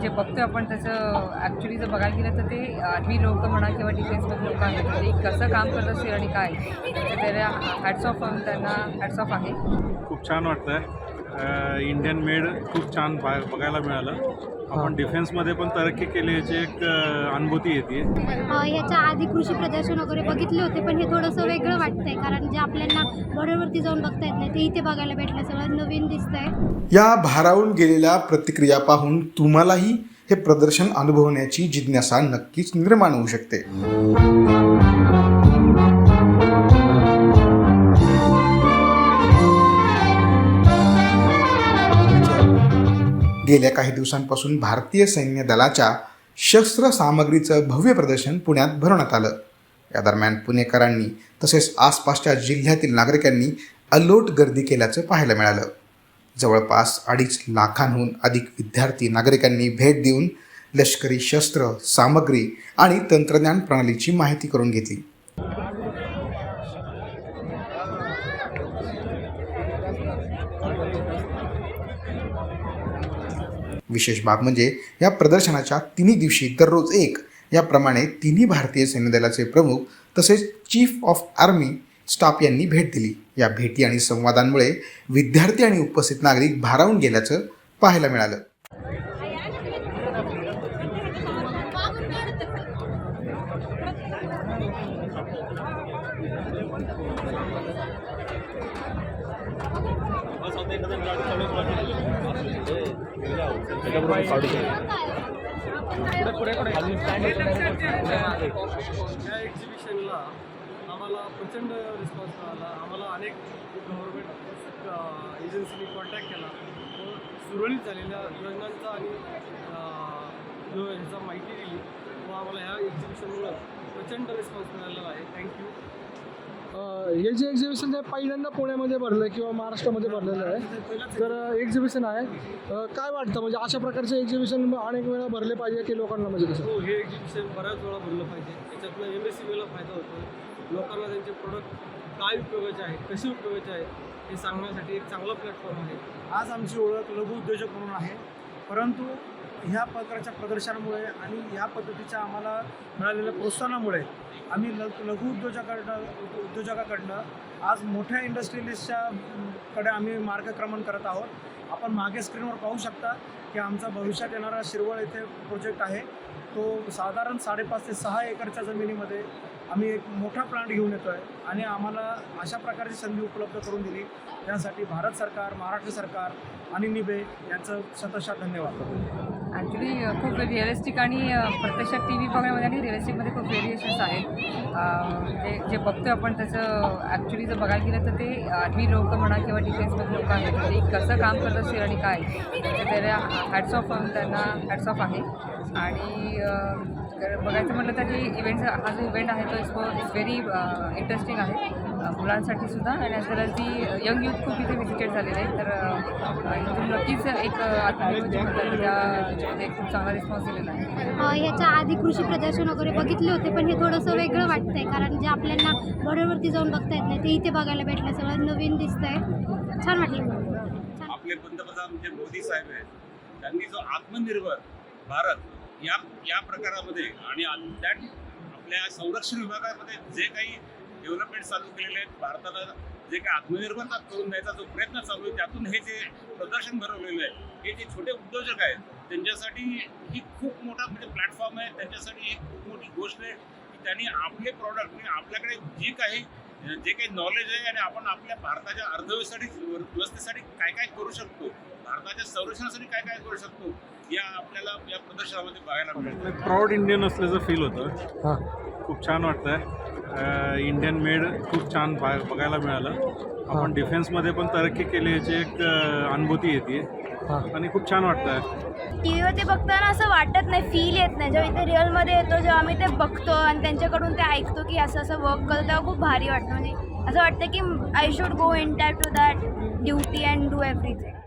जे बघतोय आपण त्याचं ॲक्च्युली जर बघायला गेलं तर ते आर्मी लोक म्हणा किंवा डिफेन्समध्ये लोक आहेत. ते कसं काम करत असतील आणि काय? त्याला हॅट्स ऑफ त्यांना हॅट्स ऑफ आहे. खूप छान वाटतं आहे इंडियन मेड खूप छान बा बघायला मिळालं. आपण डिफेन्समध्ये पण तरक्की केली याची एक अनुभूती येते. अ, ह्याच्या आधी कृषी प्रदर्शन वगैरे बघितले होते पण हे थोडंसं वेगळं वाटतंय कारण जे आपल्याला बॉर्डरवरती जाऊन बघता येत नाही ते इथे बघायला भेटलं सगळं नवीन दिसतंय. या भारावून गेलेल्या प्रतिक्रिया पाहून तुम्हालाही हे प्रदर्शन अनुभवण्याची जिज्ञासा नक्कीच निर्माण होऊ शकते. गेल्या काही दिवसांपासून भारतीय सैन्य दलाच्या शस्त्र सामग्रीचं भव्य प्रदर्शन पुण्यात भरवण्यात आलं. या दरम्यान पुणेकरांनी तसेच आसपासच्या जिल्ह्यातील नागरिकांनी अलोट गर्दी केल्याचं पाहायला मिळालं. जवळपास अडीच लाखांहून अधिक विद्यार्थी नागरिकांनी भेट देऊन लष्करी शस्त्र सामग्री आणि तंत्रज्ञान प्रणालीची माहिती करून घेतली. विशेष बाब म्हणजे या प्रदर्शनाच्या तिन्ही दिवशी दररोज एक. याप्रमाणे तिन्ही भारतीय सैन्यदलाचे प्रमुख तसेच चीफ ऑफ आर्मी स्टाफ यांनी भेट दिली. या भेटी आणि संवादांमुळे विद्यार्थी आणि उपस्थित नागरिक भारावून गेल्याचं पाहायला मिळालं. या एक्झिबिशनला आम्हाला प्रचंड रिस्पॉन्स मिळाला आम्हाला अनेक गव्हर्मेंट एजन्सीनी कॉन्टॅक्ट केला. व सुरळीत झालेल्या योजनांचा आणि जो ह्याचा माहिती दिली व आम्हाला ह्या एक्झिबिशनमुळं प्रचंड रिस्पॉन्स मिळालेला आहे. थँक्यू हे जे एक्झिबिशन आहे पहिल्यांदा पुण्यामध्ये भरलं आहे किंवा महाराष्ट्रामध्ये भरलेलं आहे. तर एक्झिबिशन आहे. काय वाटतं? म्हणजे अशा प्रकारचे एक्झिबिशन अनेक वेळा भरले पाहिजे की लोकांना म्हणजे कसं? हो हे एक्झिबिशन बऱ्याच वेळा भरलं पाहिजे. त्याच्यातनं एम एस सी बीला फायदा होतो. लोकांना त्यांचे प्रोडक्ट काय उपयोगाचे आहेत कसे उपयोगाचे आहेत हे सांगण्यासाठी एक चांगला प्लॅटफॉर्म आहे. आज आमची ओळख लघु उद्योजक म्हणून आहे. परंतु ह्या प्रकारच्या प्रदर्शनामुळे आणि ह्या पद्धतीच्या आम्हाला मिळालेल्या प्रोत्साहनामुळे आम्ही ल लघु उद्योजकाकडनं उद्योजकाकडनं आज मोठ्या इंडस्ट्रियलिस्टच्या कडे आम्ही मार्गक्रमण करत आहोत. आपण मागे स्क्रीनवर पाहू शकता की आमचा भविष्यात येणारा शिरवळ येथे प्रोजेक्ट आहे. तो साधारण साडेपाच ते सहा एकरच्या जमिनीमध्ये आम्ही एक मोठा प्लांट घेऊन येतो आहे आणि आम्हाला अशा प्रकारची संधी उपलब्ध करून दिली. त्यासाठी भारत सरकार महाराष्ट्र सरकार आणि निबे यांचं शतशा धन्यवाद. ॲक्च्युली खूप रिअलिस्टिक आणि प्रत्यक्षात टी व्ही बघण्यामध्ये आणि रिअलिस्टिकमध्ये खूप व्हेरिएशन्स आहेत. अ, जे बघतो आहे आपण त्याचं ॲक्च्युली जर बघायला गेलं तर ते आर्मी लोक म्हणा किंवा डिफेन्समध्ये लोक आहेत. म्हणजे ते कसं काम करत असतील आणि काय? तर त्याला हॅट्स ऑफ त्यांना हॅट्स ऑफ आहे. आणि तर बघायचं म्हटलं तर ही इव्हेंट हा जो इव्हेंट आहे तो इट्स इट्स व्हेरी इंटरेस्टिंग आहे मुलांसाठी सुद्धा आणि as well as the young youth खूप इथे व्हिजिटेड झालेले आहेत. तर इथून नक्कीच एक आत्मनिर्भर त्याच्यामध्ये खूप चांगला रिस्पॉन्स दिलेला आहे. ह्याच्या आधी कृषी प्रदर्शन वगैरे बघितले होते पण हे थोडंसं वेगळं वाटतंय कारण जे आपल्याला बॉर्डरवरती जाऊन बघता येत नाही ते इथे बघायला भेटलं सगळं नवीन दिसतंय. छान वाटलं. आपले पंतप्रधान जे मोदी साहेब आहेत त्यांनी जो आत्मनिर्भर भारत या या प्रकारामध्ये आणि आ- त्यात आपल्या संरक्षण विभागामध्ये जे काही डेव्हलपमेंट चालू केलेले आहेत भारताला जे काही आत्मनिर्भरता करून द्यायचा जो प्रयत्न चालू आहे त्यातून हे जे प्रदर्शन भरवलेलं आहे हे जे छोटे उद्योजक आहेत त्यांच्यासाठी ही खूप मोठा म्हणजे प्लॅटफॉर्म आहे. त्यांच्यासाठी एक खूप मोठी गोष्ट आहे की त्यांनी आपले प्रॉडक्ट म्हणजे आपल्याकडे जी काही जे काही नॉलेज आहे आणि आपण आपल्या भारताच्या अर्थव्यवस्थेसाठी व्यवस्थेसाठी काय काय करू शकतो भारताच्या संरक्षणासाठी काय काय करू शकतो या आपल्याला या प्रदर्शनामध्ये बघायला मिळेल. प्राऊड इंडियन असल्याचं फील होतं. हां. खूप छान वाटतं आहे इंडियन मेड खूप छान बघायला मिळालं. आपण डिफेन्समध्ये पण तरक्की केली याची एक अनुभूती येते. हां. आणि खूप छान वाटतं आहे टी व्हीवर ते बघताना असं वाटत नाही फील येत नाही. जेव्हा इथे रिअलमध्ये येतो जेव्हा आम्ही ते बघतो आणि त्यांच्याकडून ते ऐकतो की असं असं वर्क करतो तेव्हा खूप भारी वाटतं. म्हणजे असं वाटतं की I should go in that to that duty and do everything